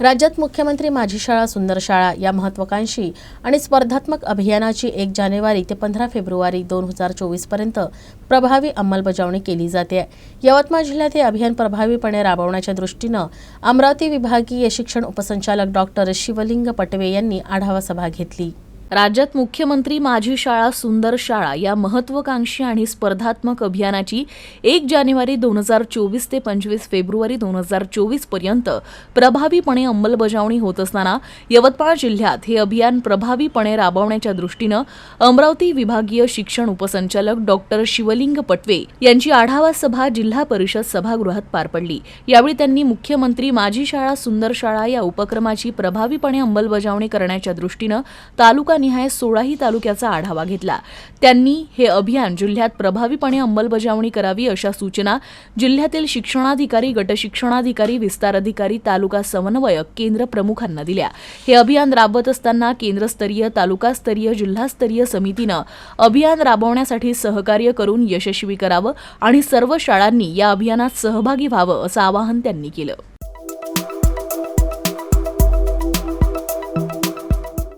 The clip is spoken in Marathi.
राज्यात मुख्यमंत्री माझी शाळा सुंदर शाळा या महत्वाकांक्षी आणि स्पर्धात्मक अभियानाची एक जानेवारी ते पंधरा फेब्रुवारी दोन हजार चोवीसपर्यंत प्रभावी अंमलबजावणी केली जाते. यवतमाळ जिल्ह्यात हे अभियान प्रभावीपणे राबवण्याच्या दृष्टीनं अमरावती विभागीय शिक्षण उपसंचालक डॉक्टर शिवलिंग पटवे यांनी आढावा सभा घेतली. राज्यात मुख्यमंत्री माझी शाळा सुंदर शाळा या महत्वाकांक्षी आणि स्पर्धात्मक अभियानाची एक जानेवारी दोन हजार चोवीस ते पंचवीस फेब्रुवारी दोन हजार चोवीसपर्यंत प्रभावीपणे अंमलबजावणी होत असताना यवतमाळ जिल्ह्यात हे अभियान प्रभावीपणे राबवण्याच्या दृष्टीनं अमरावती विभागीय शिक्षण उपसंचालक डॉक्टर शिवलिंग पटवे यांची आढावा सभा जिल्हा परिषद सभागृहात पार पडली. यावेळी त्यांनी मुख्यमंत्री माझी शाळा सुंदर शाळा या उपक्रमाची प्रभावीपणे अंमलबजावणी करण्याच्या दृष्टीनं तालुका जिल्हानिहाय सोळाही तालुक्याचा आढावा घेतला. त्यांनी हे अभियान जिल्ह्यात प्रभावीपणे अंमलबजावणी करावी अशा सूचना जिल्ह्यातील शिक्षणाधिकारी गटशिक्षणाधिकारी विस्तार अधिकारी तालुका समन्वयक केंद्र प्रमुखांना दिल्या. हे अभियान राबवत असताना केंद्रस्तरीय तालुकास्तरीय जिल्हास्तरीय समितीनं अभियान राबवण्यासाठी सहकार्य करून यशस्वी करावं आणि सर्व शाळांनी या अभियानात सहभागी व्हावं असं आवाहन त्यांनी केलं.